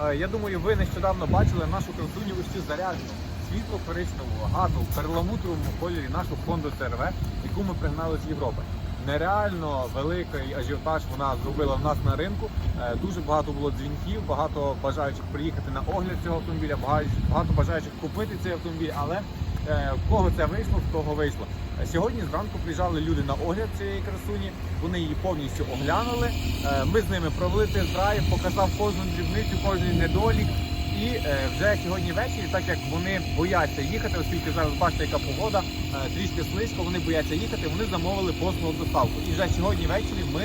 Е, Я думаю, ви нещодавно бачили нашу красуню ось цю заряджену світло коричневу, гарну, перламутровому кольорі нашу Honda CRV, яку ми пригнали з Європи. Нереально великий ажіотаж вона зробила в нас на ринку. Е, Дуже багато було дзвінків, багато бажаючих приїхати на огляд цього автомобіля, багато- бажаючих купити цей автомобіль, але в кого це вийшло, в того вийшло. Е, Сьогодні зранку приїжджали люди на огляд цієї красуні. Вони її повністю оглянули. Е, Ми з ними провели тест-драйв, показав кожну дрібницю, кожний недолік. І е, вже сьогодні ввечері, так як вони бояться їхати, оскільки зараз бачите, яка погода, е, трішки слизько, вони бояться їхати, вони замовили послугу доставку. І вже сьогодні ввечері ми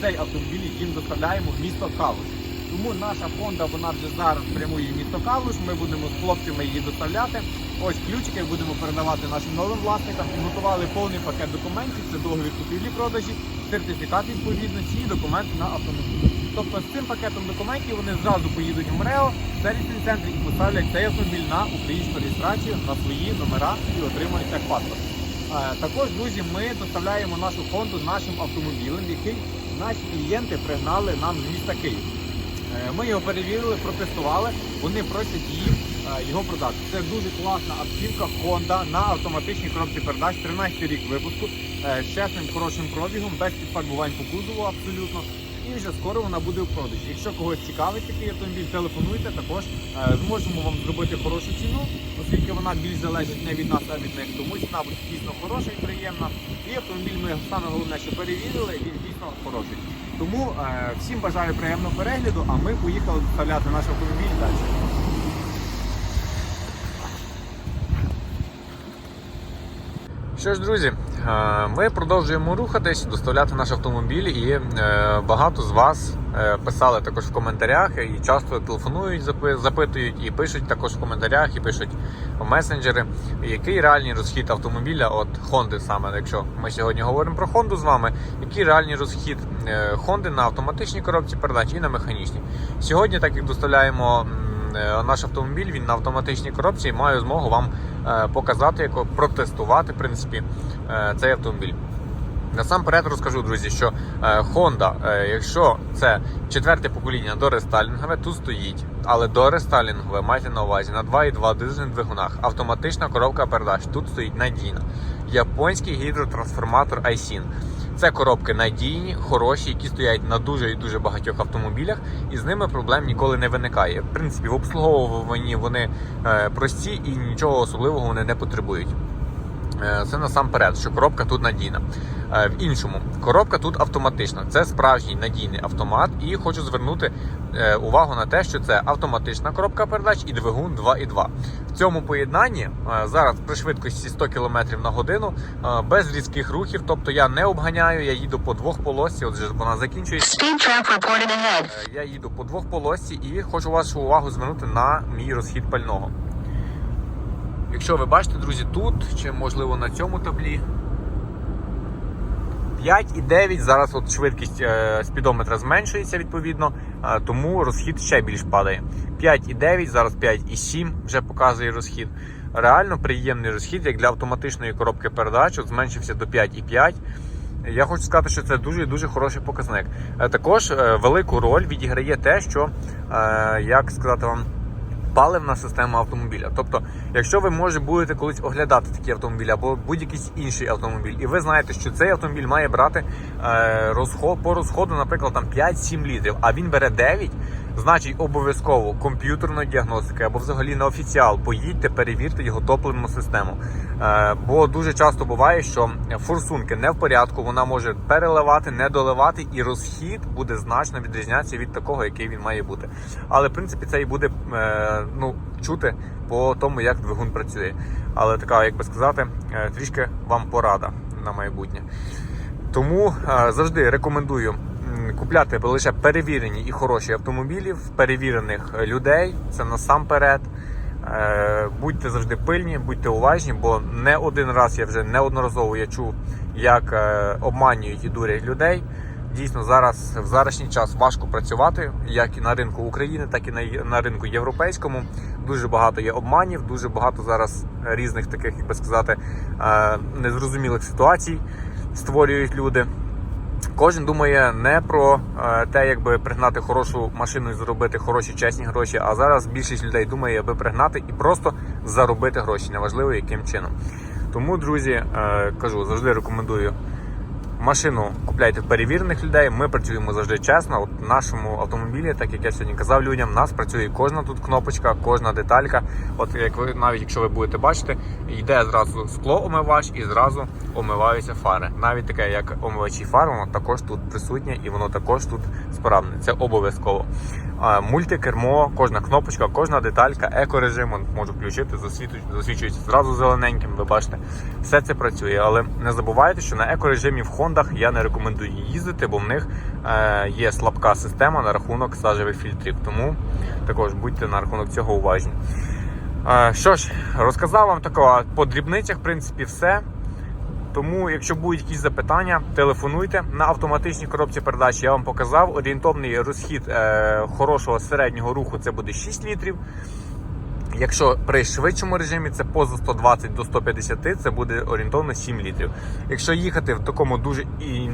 цей автомобіль їм доставляємо в місто Калуш. Тому наша Honda, вона вже зараз прямує в місто Калуш. Ми будемо з хлопцями її доставляти. Ось ключики будемо передавати нашим новим власникам. Підготували повний пакет документів. Це договір купівлі-продажі, сертифікат відповідності і документи на автомобіль. Тобто з цим пакетом документів вони зразу поїдуть в МРЕО, сервісний центр і поставлять цей автомобіль на українську реєстрацію на свої номера і отримають техпаспорт. Е, Також, друзі, ми доставляємо нашу фонду нашим автомобілем, який наші клієнти пригнали нам з міста Київ. Е, Ми його перевірили, протестували. Вони просять е, його продати. Це дуже класна автівка Honda на автоматичній коробці передач, 13 рік випуску е, з чесним хорошим пробігом, без підфарбувань по кузову абсолютно. І вже скоро вона буде в продажі. Якщо когось цікавить такий автомобіль, телефонуйте. Також е, зможемо вам зробити хорошу ціну, оскільки вона більш залежить не від нас, а від них. Тому ціна буде дійсно хороша і приємна. І автомобіль ми саме головне, що перевірили, він дійсно хороший. Тому е, всім бажаю приємного перегляду, а ми поїхали доставляти наш автомобіль далі. Що ж, друзі, е, ми продовжуємо рухатись, доставляти наш автомобіль, і е, багато з вас е, писали також в коментарях і часто телефонують, запитують і пишуть також в коментарях, і пишуть в месенджери, який реальний розхід автомобіля от Honda саме. Якщо ми сьогодні говоримо про Honda з вами, який реальний розхід Honda на автоматичній коробці передач і на механічній. Сьогодні, так як доставляємо. Е, Наш автомобіль він на автоматичній коробці і маю змогу вам е, показати, протестувати в принципі, е, цей автомобіль. Насамперед розкажу, друзі, що Honda, якщо це четверте покоління до рестайлінгове, тут стоїть. Але до рестайлінгове майте на увазі на 2,2 дизельних двигунах. Автоматична коробка передач тут стоїть надійна. Японський гідротрансформатор iSIN. Це коробки надійні, хороші, які стоять на дуже і дуже багатьох автомобілях, і з ними проблем ніколи не виникає. В принципі, в обслуговуванні вони е, прості і нічого особливого вони не потребують. Е, Це насамперед, що коробка тут надійна. Е, В іншому, коробка тут автоматична. Це справжній надійний автомат. І хочу звернути е, увагу на те, що це автоматична коробка передач і двигун 2.2. В цьому поєднанні е, зараз при швидкості 100 км на годину без різких рухів. Тобто я не обганяю, я їду по двох полосі. От вже вона закінчується. Speed trap reported ahead. Я їду по двох полосі і хочу вашу увагу звернути на мій розхід пального. Якщо ви бачите, друзі, тут чи можливо на цьому таблі 5,9. Зараз от швидкість е, спідометра зменшується відповідно, е, тому розхід ще більш падає. 5,9, зараз 5,7 вже показує розхід. Реально приємний розхід, як для автоматичної коробки передач, от зменшився до 5,5. Я хочу сказати, що це дуже дуже хороший показник. Е, Також велику роль відіграє те, що як сказати вам. Паливна система автомобіля. Тобто, якщо ви може будете колись оглядати такі автомобіль або будь-який інший автомобіль, і ви знаєте, що цей автомобіль має брати е, розход по розходу, наприклад, там 5-7 літрів, а він бере 9, значить обов'язково комп'ютерної діагностики або взагалі на офіціал поїдьте, перевірте його топливну систему. Е, бо дуже часто буває, що форсунки не в порядку, вона може переливати, не доливати, і розхід буде значно відрізнятися від такого, який він має бути. Але в принципі це і буде е, ну, чути по тому, як двигун працює. Але така, як би сказати, е, трішки вам порада на майбутнє. Тому завжди рекомендую купляти лише перевірені і хороші автомобілі в перевірених людей. Це насамперед. Е, Будьте завжди пильні, будьте уважні, бо не один раз я вже неодноразово я чув, як е, обманюють і дурять людей. Дійсно, зараз в зарашній час важко працювати, як і на ринку України, так і на, на ринку європейському. Дуже багато є обманів, дуже багато зараз різних таких, як би сказати, е, незрозумілих ситуацій створюють люди. Кожен думає не про е, те, якби пригнати хорошу машину і заробити хороші чесні гроші. А зараз більшість людей думає, аби пригнати і просто заробити гроші, неважливо яким чином. Тому, друзі, е, кажу, завжди рекомендую машину купляйте в перевірених людей. Ми працюємо завжди чесно. От в нашому автомобілі, так як я сьогодні казав людям, нас працює кожна тут кнопочка, кожна деталька. От як ви навіть якщо ви будете бачити, йде зразу скло омивач і зразу омиваються фари. Навіть таке, як омивачі фар, воно також тут присутнє і воно також тут справне. Це обов'язково. Мультикермо, кожна кнопочка, кожна деталька, екорежим можу включити, засвічується зразу зелененьким. Ви бачите, все це працює. Але не забувайте, що на екорежимі в Хондах я не рекомендую їздити, бо в них е, є слабка система на рахунок сажевих фільтрів. Тому також будьте на рахунок цього уважні. Е, що ж, розказав вам такого по дрібницях, в принципі, все. Тому, якщо будуть якісь запитання, телефонуйте на автоматичній коробці передач. Я вам показав орієнтовний розхід е, хорошого середнього руху це буде 6 літрів. Якщо при швидшому режимі це поза 120 до 150, це буде орієнтовно 7 літрів. Якщо їхати в такому дуже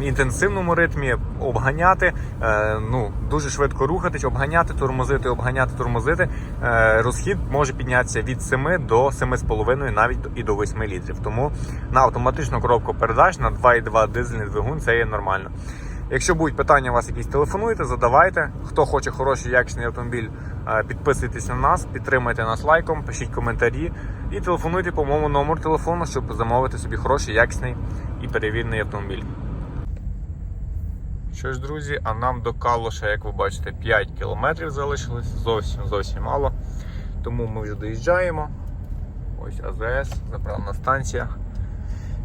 інтенсивному ритмі, обганяти, е, ну дуже швидко рухатись, обганяти, тормозити, обганяти, тормозити, е, розхід може піднятися від 7 до 7,5, навіть і до 8 літрів. Тому на автоматичну коробку передач на 2,2 дизельний двигун це є нормально. Якщо будуть питання у вас якісь, телефонуйте, задавайте. Хто хоче хороший якісний автомобіль, підписуйтесь на нас, підтримайте нас лайком, пишіть коментарі і телефонуйте по моєму номеру телефону, щоб замовити собі хороший, якісний і перевірений автомобіль. Що ж, друзі, а нам до Калуша, як ви бачите, 5 кілометрів залишилось, зовсім зовсім мало. Тому ми вже доїжджаємо. Ось АЗС, заправна станція.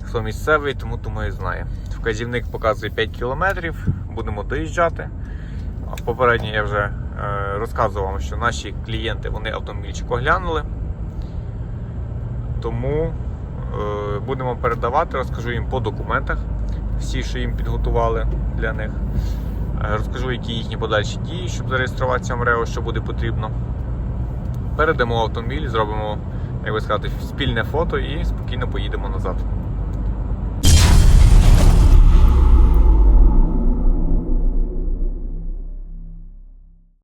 Хто місцевий, тому думаю, знає. Вказівник показує 5 кілометрів, будемо доїжджати. А Попередньо я вже е, розказував вам, що наші клієнти вони автомобільчик оглянули. Тому е, будемо передавати, розкажу їм по документах, всі, що їм підготували для них. Е, розкажу, які їхні подальші дії, щоб зареєструватися МРЕО, що буде потрібно. Передамо автомобіль, зробимо, як би сказати, спільне фото і спокійно поїдемо назад.